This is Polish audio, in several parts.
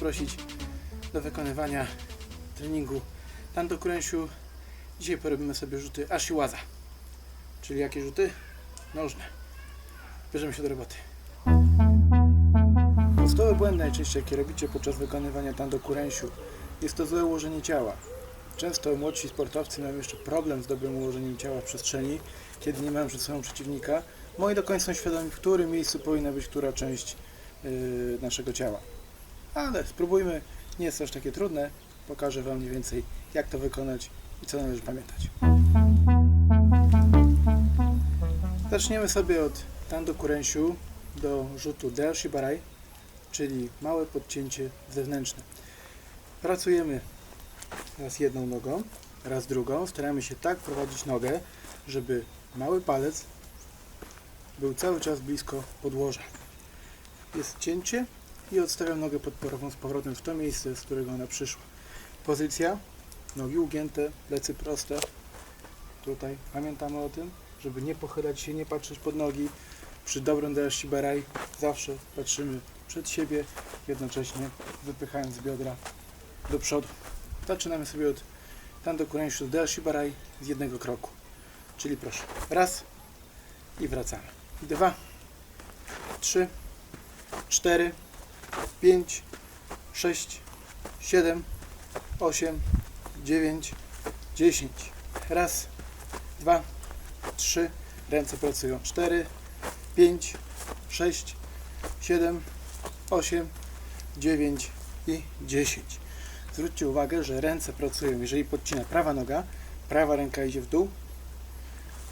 Zaprosić do wykonywania treningu Tanto Kuręsiu. Dzisiaj porobimy sobie rzuty Ashiwaza. Czyli jakie rzuty? Nożne. Bierzemy się do roboty. Podstawowy błęd najczęściej, jaki robicie podczas wykonywania Tanto Kuręsiu, jest to złe ułożenie ciała. Często młodsi sportowcy mają jeszcze problem z dobrym ułożeniem ciała w przestrzeni, kiedy nie mają przed sobą przeciwnika, nie do końca są świadomi, w którym miejscu powinna być która część yy, naszego ciała. Ale spróbujmy, nie jest to aż takie trudne. Pokażę Wam mniej więcej, jak to wykonać i co należy pamiętać. Zaczniemy sobie od tando kuręsiu do rzutu del shibarai, czyli małe podcięcie zewnętrzne. Pracujemy raz jedną nogą, raz drugą. Staramy się tak prowadzić nogę, żeby mały palec był cały czas blisko podłoża. Jest cięcie i odstawiam nogę podporową z powrotem w to miejsce, z którego ona przyszła. Pozycja, nogi ugięte, plecy proste. Tutaj pamiętamy o tym, żeby nie pochylać się, nie patrzeć pod nogi. Przy dobrym del shibarai zawsze patrzymy przed siebie, jednocześnie wypychając biodra do przodu. Zaczynamy sobie od tando kuręsiu del shibarai z jednego kroku. Czyli proszę, raz i wracamy. Dwa, trzy, cztery, pięć, sześć, siedem, osiem, dziewięć, dziesięć. Raz, dwa, trzy, ręce pracują. Cztery, pięć, sześć, siedem, osiem, dziewięć i dziesięć. Zwróćcie uwagę, że ręce pracują. Jeżeli podcina prawa noga, prawa ręka idzie w dół,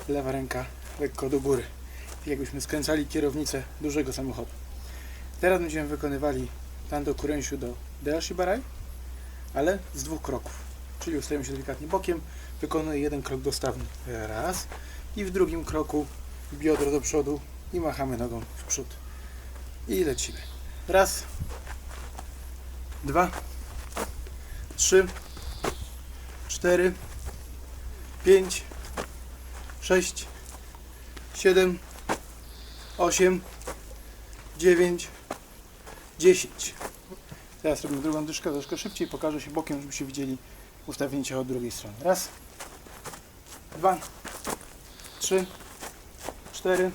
lewa ręka lekko do góry. Tak jakbyśmy skręcali kierownicę dużego samochodu. Teraz będziemy wykonywali tando kuręsiu do del shibarai, ale z dwóch kroków. Czyli ustajemy się delikatnie bokiem, wykonuję jeden krok dostawny. Raz. I w drugim kroku biodro do przodu i machamy nogą w przód. I lecimy. Raz. Dwa. Trzy. Cztery. Pięć. Sześć. Siedem. Osiem. Dziewięć. 10. Teraz robimy drugą dyszkę, troszkę szybciej, pokażę się bokiem, żebyście widzieli ustawienie ciała od drugiej strony. Raz, dwa, trzy, cztery,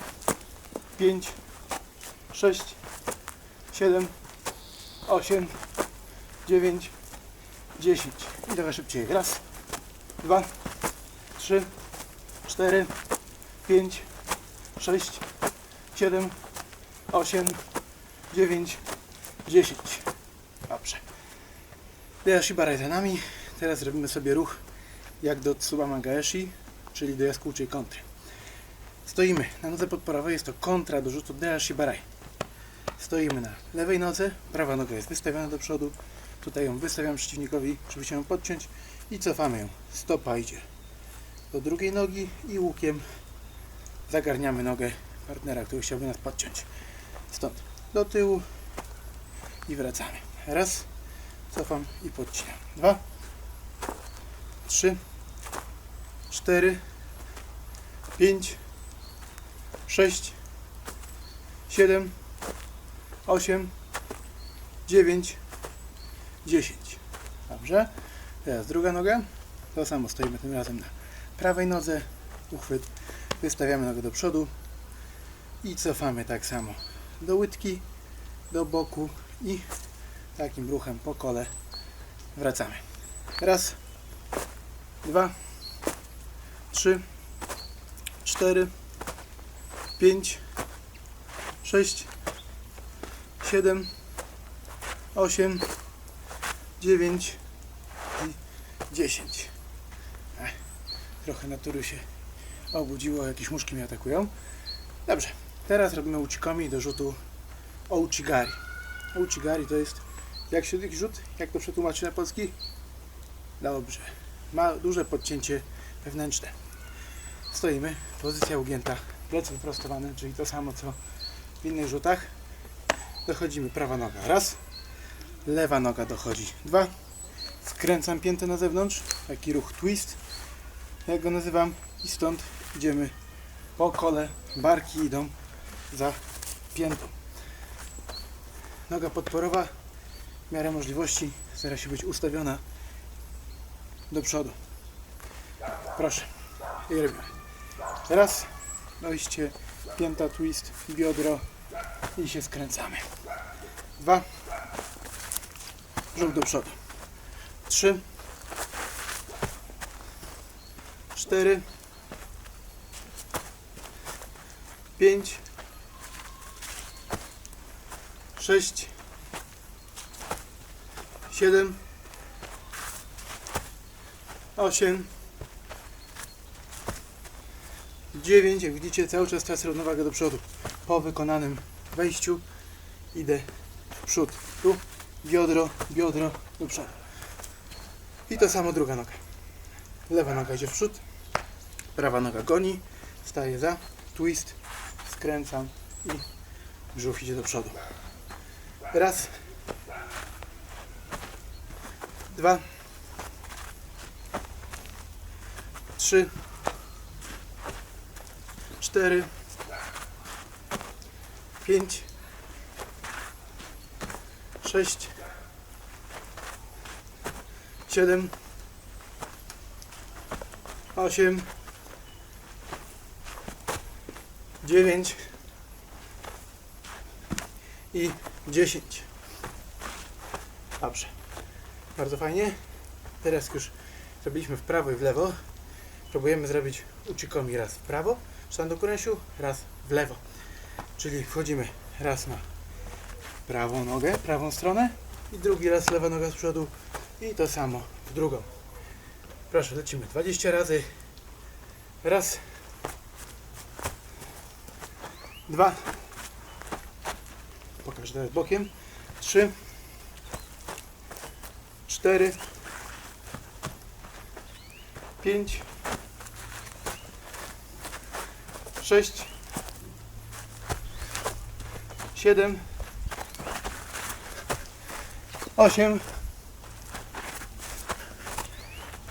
pięć, sześć, siedem, osiem, dziewięć, dziesięć. I trochę szybciej. Raz, dwa, trzy, cztery, pięć, sześć, siedem, osiem, dziewięć, 10. Dobrze. Za nami. Teraz robimy sobie ruch jak do Tsubama Gaeshi, czyli do jaskółczej kontry. Stoimy na nodze podporowej, jest to kontra do rzutu Dea Shibarai. Stoimy na lewej nodze, prawa noga jest wystawiona do przodu. Tutaj ją wystawiam przeciwnikowi, żeby się ją podciąć i cofamy ją. Stopa idzie do drugiej nogi i łukiem zagarniamy nogę partnera, który chciałby nas podciąć. Stąd do tyłu, i wracamy. Raz, cofam i podcinam. Dwa, trzy, cztery, pięć, sześć, siedem, osiem, dziewięć, dziesięć. Dobrze. Teraz druga noga. To samo stoimy tym razem na prawej nodze. Uchwyt. Wystawiamy nogę do przodu i cofamy tak samo do łydki, do boku i takim ruchem po kole wracamy. Raz, dwa, trzy, cztery, pięć, sześć, siedem, osiem, dziewięć i dziesięć. Trochę natury się obudziło, jakieś muszki mnie atakują. Dobrze, teraz robimy ucikomi do rzutu Ouchigari. Ouchigari to jest, jak taki rzut, jak to przetłumaczyć na polski? Dobrze. Ma duże podcięcie wewnętrzne. Stoimy, pozycja ugięta, plecy wyprostowane, czyli to samo co w innych rzutach. Dochodzimy, prawa noga, raz. Lewa noga dochodzi, dwa. Skręcam piętę na zewnątrz, taki ruch twist, jak go nazywam. I stąd idziemy po kole, barki idą za piętą. Noga podporowa miarę możliwości stara się być ustawiona do przodu. Proszę. I robimy. Raz. Dojście, pięta, twist, biodro i się skręcamy. Dwa. Brzuch do przodu. Trzy. Cztery. Pięć. Sześć. Siedem. Osiem. 9, jak widzicie cały czas tracę równowagę do przodu. Po wykonanym wejściu idę w przód. Tu biodro, biodro do przodu. I to samo druga noga. Lewa noga idzie w przód, prawa noga goni, staję za, twist, skręcam i brzuch idzie do przodu. Raz, dwa, trzy, cztery, pięć, sześć, siedem, osiem, dziewięć. I dziesięć. Dobrze. Bardzo fajnie. Teraz już zrobiliśmy w prawo i w lewo. Próbujemy zrobić ucikomi raz w prawo, kuręsiu, raz w lewo. Czyli wchodzimy raz na prawą nogę, prawą stronę i drugi raz lewa noga z przodu i to samo w drugą. Proszę, lecimy 20 razy. Raz. Dwa. Pokażę teraz bokiem. Trzy. Cztery. Pięć. sześć, siedem, osiem,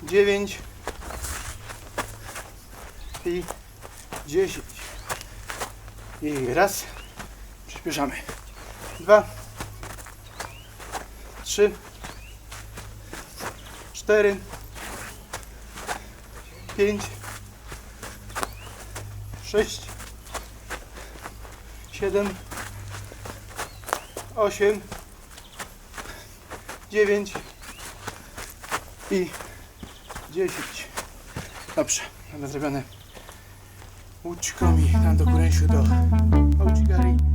dziewięć i dziesięć. I raz, przyspieszamy. Dwa, trzy, cztery, pięć, sześć, siedem, osiem, dziewięć. I dziesięć. Dobrze, mamy zrobione. Łódźkami tam do kuręsiu do Auchigari.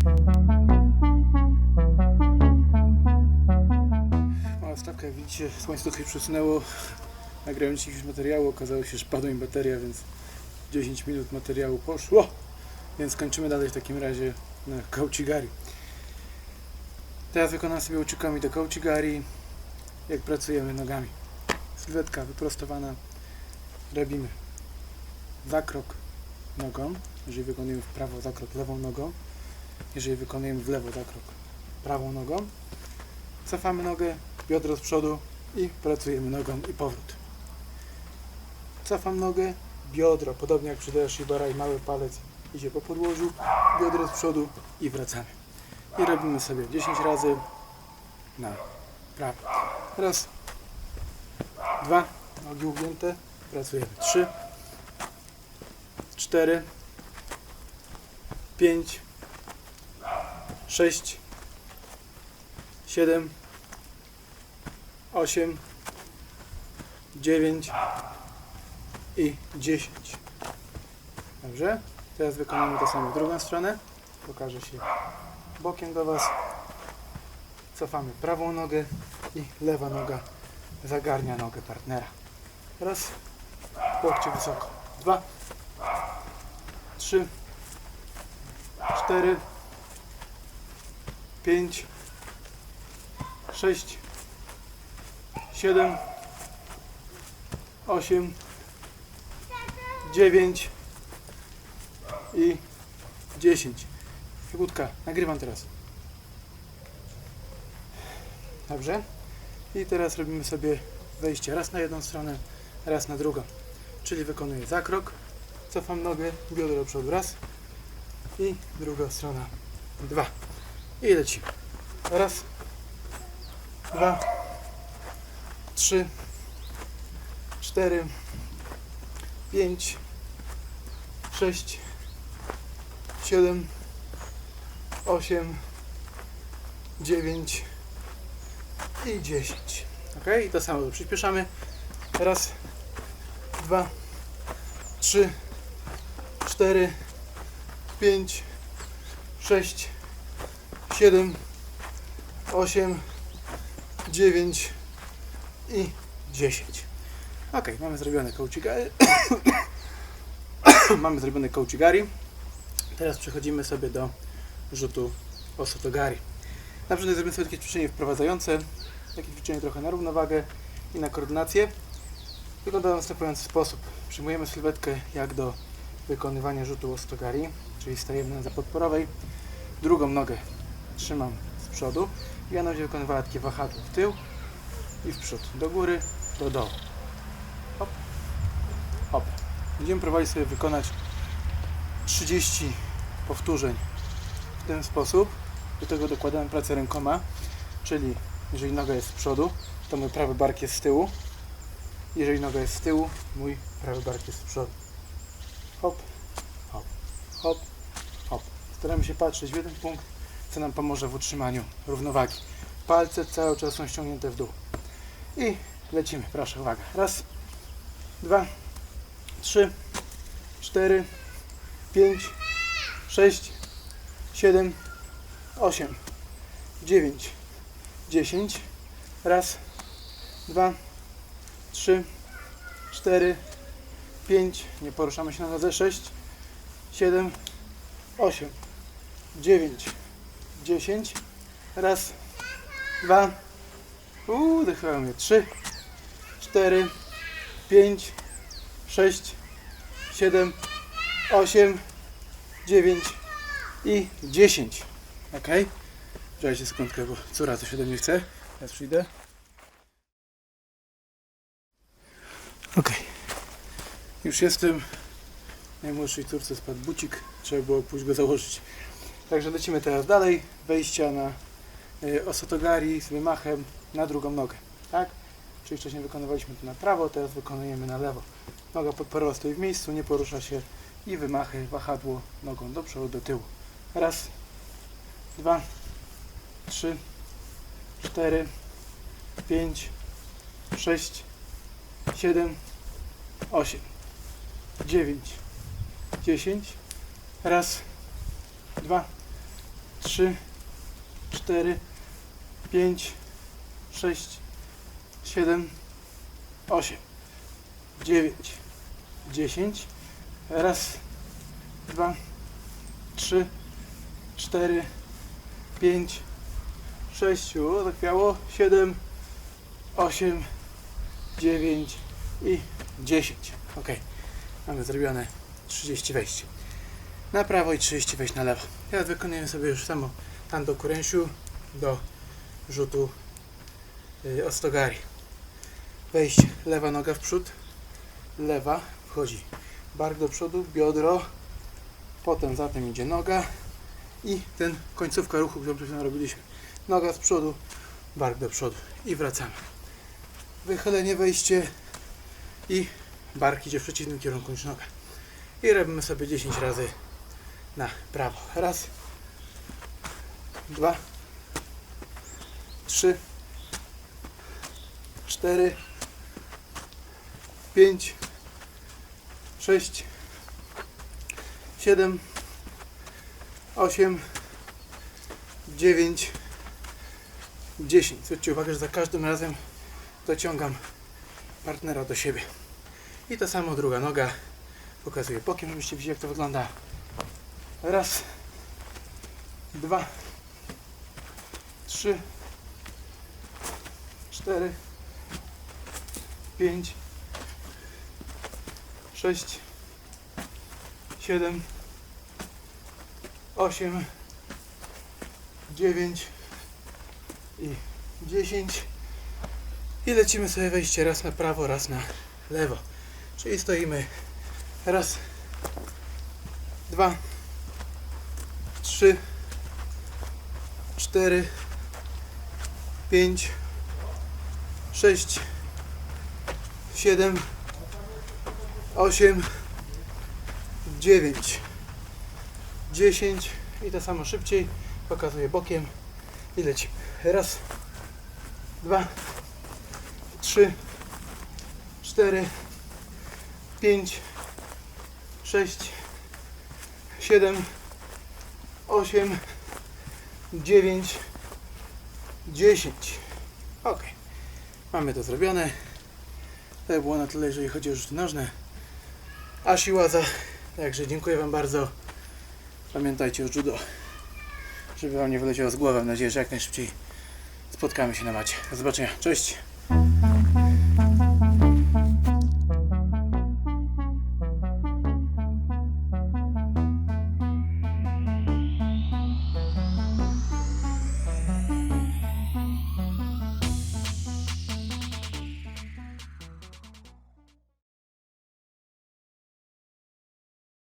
Widzicie, słońce trochę przesunęło. Dzisiaj już materiału, okazało się, że padła mi bateria, więc 10 minut materiału poszło, więc kończymy dalej w takim razie na Kauchigari. Teraz wykonam sobie uczykami do Kauchigari, jak pracujemy nogami. Sylwetka wyprostowana, robimy zakrok nogą, jeżeli wykonujemy w prawo zakrok lewą nogą, jeżeli wykonujemy w lewo zakrok prawą nogą, cofamy nogę, biodro z przodu i pracujemy nogą i powrót. Cofam nogę, biodro, podobnie jak przy Shibara i mały palec idzie po podłożu, biodro z przodu i wracamy. I robimy sobie 10 razy na prawo. Raz, dwa, nogi ugięte, pracujemy. Trzy, cztery, pięć, sześć, siedem, osiem, dziewięć, i 10. Dobrze? Teraz wykonamy to samo w drugą stronę. Pokażę się bokiem do Was. Cofamy prawą nogę i lewa noga zagarnia nogę partnera. Raz, łokcie wysoko. Dwa, trzy, cztery, pięć, sześć, siedem, osiem, 9 i 10. Figutka, nagrywam teraz. Dobrze? I teraz robimy sobie wejście raz na jedną stronę, raz na drugą. Czyli wykonuję zakrok, cofam nogę, biodro do przodu raz i druga strona dwa. I lecimy. Raz, dwa, trzy, cztery, pięć, sześć, siedem, osiem, dziewięć i dziesięć. Ok, i to samo przyspieszamy. Raz, dwa, trzy, cztery, pięć, sześć, siedem, osiem, dziewięć i dziesięć. Ok, mamy zrobione kołcigary. mamy zrobione kołcigari. Teraz przechodzimy sobie do rzutu osotogari. Na przykład zrobimy sobie takie ćwiczenie wprowadzające, takie ćwiczenie trochę na równowagę i na koordynację. Wygląda w następujący sposób. Przyjmujemy sylwetkę jak do wykonywania rzutu osotogari, czyli stajemy na zapodporowej. Drugą nogę trzymam z przodu i ona będzie wykonywała takie wahadło w tył i w przód, do góry, do dołu. Hop, hop. Będziemy próbowali sobie wykonać 30 powtórzeń w ten sposób. Do tego dokładamy pracę rękoma, czyli jeżeli noga jest z przodu, to mój prawy bark jest z tyłu. Jeżeli noga jest z tyłu, mój prawy bark jest z przodu. Hop, hop, hop, hop. Staramy się patrzeć w jeden punkt, co nam pomoże w utrzymaniu równowagi. Palce cały czas są ściągnięte w dół. I lecimy, proszę, uwaga. Raz, dwa, trzy, cztery, pięć, sześć, siedem, osiem, dziewięć, dziesięć. Raz, dwa, trzy, cztery, pięć. Nie poruszamy się na nodze. Sześć, siedem, osiem, dziewięć, dziesięć. Raz, dwa, uuu, dechyłamy. Trzy, cztery, pięć, sześć, siedem, osiem, dziewięć i dziesięć. Ok? Czekajcie sekundkę, bo córa coś ode mnie chce. Teraz przyjdę. Ok. Już jestem. Najmłodszej córce spadł bucik. Trzeba było pójść go założyć. Także lecimy teraz dalej. Wejścia na y, osotogari z wymachem na drugą nogę. Tak? Czyli wcześniej wykonywaliśmy to na prawo, teraz wykonujemy na lewo. Noga podporowa stoi w miejscu, nie porusza się i wymachy, wahadło nogą do przodu, do tyłu. Raz, dwa, trzy, cztery, pięć, sześć, siedem, osiem, dziewięć, dziesięć. Raz, dwa, trzy, cztery, pięć, sześć, siedem, osiem, dziewięć, dziesięć. Raz, dwa, trzy, cztery, pięć, sześć, o, zachwiało, siedem, osiem, dziewięć i dziesięć. Ok, mamy zrobione 30 wejść na prawo i 30 wejść na lewo. Teraz wykonujemy sobie już samo tam do kuręsiu, do rzutu ostogari. Wejść lewa noga w przód, lewa wchodzi bark do przodu, biodro, potem za tym idzie noga i ten końcówka ruchu, którą przed chwilą robiliśmy. Noga z przodu, bark do przodu i wracamy. Wychylenie, wejście i bark idzie w przeciwnym kierunku niż noga. I robimy sobie 10 razy na prawo. Raz, dwa, trzy, cztery, pięć, sześć, siedem, osiem, dziewięć, dziesięć. Zwróćcie uwagę, że za każdym razem dociągam partnera do siebie. I to samo druga noga. Pokazuję bokiem, żebyście widzieli jak to wygląda. Raz, dwa, trzy, cztery, pięć, sześć, siedem, osiem, dziewięć i dziesięć. I lecimy sobie wejście raz na prawo, raz na lewo. Czyli stoimy raz, dwa, trzy, cztery, pięć, sześć, siedem, osiem, dziewięć, dziesięć i to samo szybciej. Pokazuję bokiem i lecimy. Raz, dwa, trzy, cztery, pięć, sześć, siedem, osiem, dziewięć, dziesięć. Ok. Mamy to zrobione. To było na tyle, jeżeli chodzi o rzuty nożne. A siła za. Także dziękuję Wam bardzo. Pamiętajcie o judo. Żeby Wam nie wyleciało z głowy. Mam nadzieję, że jak najszybciej spotkamy się na macie. Do zobaczenia. Cześć.